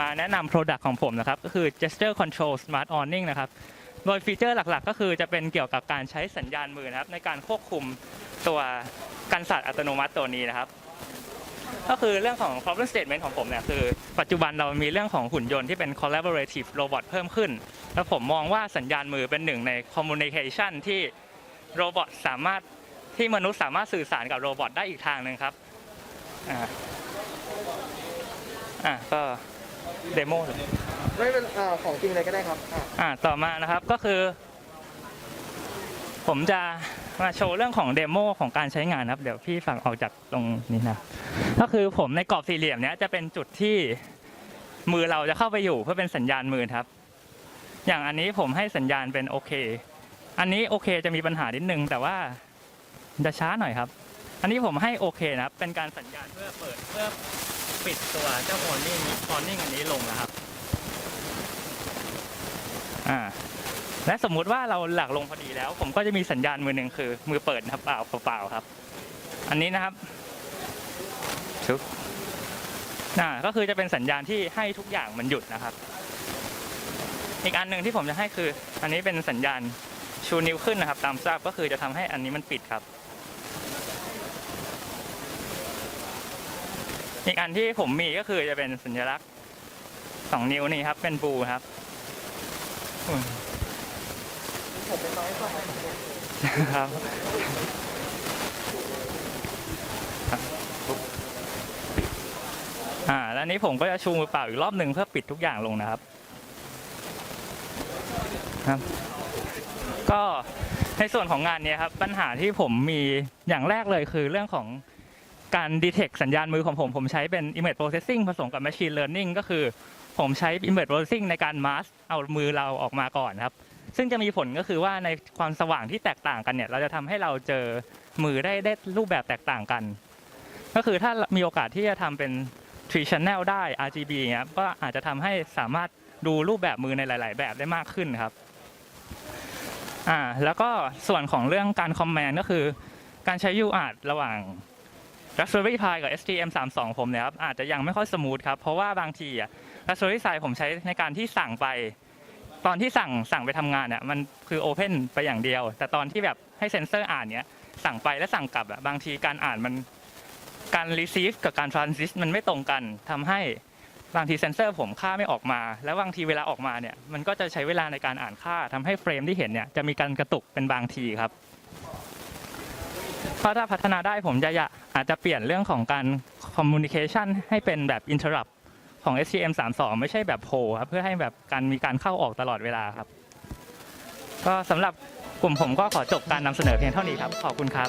มาแนะนำ Product ของผมนะครับ ก็คือ Gesture Control Smart Awning นะครับ โดยฟีเจอร์หลักๆ ก็คือจะเป็นเกี่ยวกับการใช้สัญญาณมือนะครับ ในการควบคุมตัวกันสัตว์อัตโนมัติตัวนี้นะครับ ก็คือเรื่องของ problem statement ของผมเนี่ยคือ ปัจจุบันเรามีเรื่องของหุ่นยนต์ที่เป็น collaborative robot เพิ่มขึ้น แล้วผมมองว่าสัญญาณมือเป็นหนึ่งใน communication ที่โรบอทสามารถที่มนุษย์สามารถสื่อสารกับโรบอทได้อีกทางหนึ่งครับอ่าอะก็ เดโมเลยไม่เป็นอ่าของจริงเลยก็ได้ครับอ่าอ่าต่อมานะครับก็คือ ผมจะมาโชว์เรื่องของเดโมของการใช้งานนะครับ เดี๋ยวพี่ฝั่งออกจากตรงนี้นะก็คือผมในกรอบสี่เหลี่ยมเนี้ยจะเป็นจุดที่มือเราจะเข้าไปอยู่เพื่อเป็นสัญญาณมือครับ อย่างอันนี้ผมให้สัญญาณเป็นโอเค อันนี้โอเคจะมีปัญหานิดนึงแต่ว่าจะช้าหน่อยครับ อันนี้ผมให้โอเคนะครับ เป็นการสัญญาณเพื่อเปิดเพื่อ ปิดตัวเจ้าโอนิ่งออนนิ่อันนี้ลงนะครับ อ่า และสมมุติว่าเราหลักลงพอดีแล้ว ผมก็จะมีสัญญาณมือหนึ่งคือ มือเปิดนะครับเปล่าเปล่าครับ อันนี้นะครับชุบน่าก็คือจะเป็นสัญญาณที่ให้ทุกอย่างมันหยุดนะครับ อีกอันหนึ่งที่ผมจะให้คือ อันนี้เป็นสัญญาณชูนิ้วขึ้นนะครับ ตามทราบก็คือจะทำให้อันนี้มันปิดครับ อีกอันที่ผมมีก็คือจะเป็นสัญลักษณ์สองนิ้วนี่ครับ เป็นบูครับผมเป็นน้อยกว่าครับอ่า แล้วนี้ผมก็จะชูมือเปล่าอีกรอบหนึ่งเพื่อปิดทุกอย่างลงนะครับ ครับ ก็ในส่วนของงานนี้ครับ ปัญหาที่ผมมีอย่างแรกเลยคือเรื่องของ การ detect สัญญาณมือของผม ผมใช้เป็น image processing ผสมกับ machine learning ก็คือผมใช้ image processing ในการ mask เอามือเราออกมาก่อนครับ ซึ่งจะมีผลก็คือว่าในความสว่างที่แตกต่างกันเนี่ย เราจะทำให้เราเจอมือได้ได้รูปแบบแตกต่างกัน ก็คือถ้ามีโอกาสที่จะทำเป็น3 channel ได้ RGB เงี้ยก็อาจจะทำให้สามารถดูรูปแบบมือในหลาย ๆ แบบได้มากขึ้นครับอ่าแล้วก็ส่วนของเรื่องการคอมแมนก็คือ การใช้ UART ระหว่าง Raspberry Pi กับ STM32 ผมเนี่ยครับอาจจะยังไม่ค่อยสมูทครับ เพราะว่าบางทีอะ Raspberry Pi ผมใช้ในการที่สั่งไป ตอนที่สั่งสั่งไปทำงานเนี่ยมันคือโอเพนไปอย่างเดียว แต่ตอนที่แบบให้เซนเซอร์อ่านเนี้ยสั่งไปแล้วสั่งกลับอะบางทีการอ่านมันการ receive กับการ transmit มันไม่ตรงกันทำให้บางทีเซนเซอร์ผมค่าไม่ออกมา แล้วบางทีเวลาออกมาเนี่ยมันก็จะใช้เวลาในการอ่านค่าทำให้เฟรมที่เห็นเนี่ยจะมีการกระตุกเป็นบางทีครับเพราถ้าพัฒนาได้ผมจะอยาก อาจจะเปลี่ยนเรื่องของการ communication ให้เป็นแบบ interrupt ของ STM 3 2ไม่ใช่แบบโพลครับเพื่อให้แบบการมีการเข้าออกตลอดเวลาครับ ก็สำหรับกลุ่มผมก็ขอจบการนำเสนอเพียงเท่านี้ครับ ขอบคุณครับ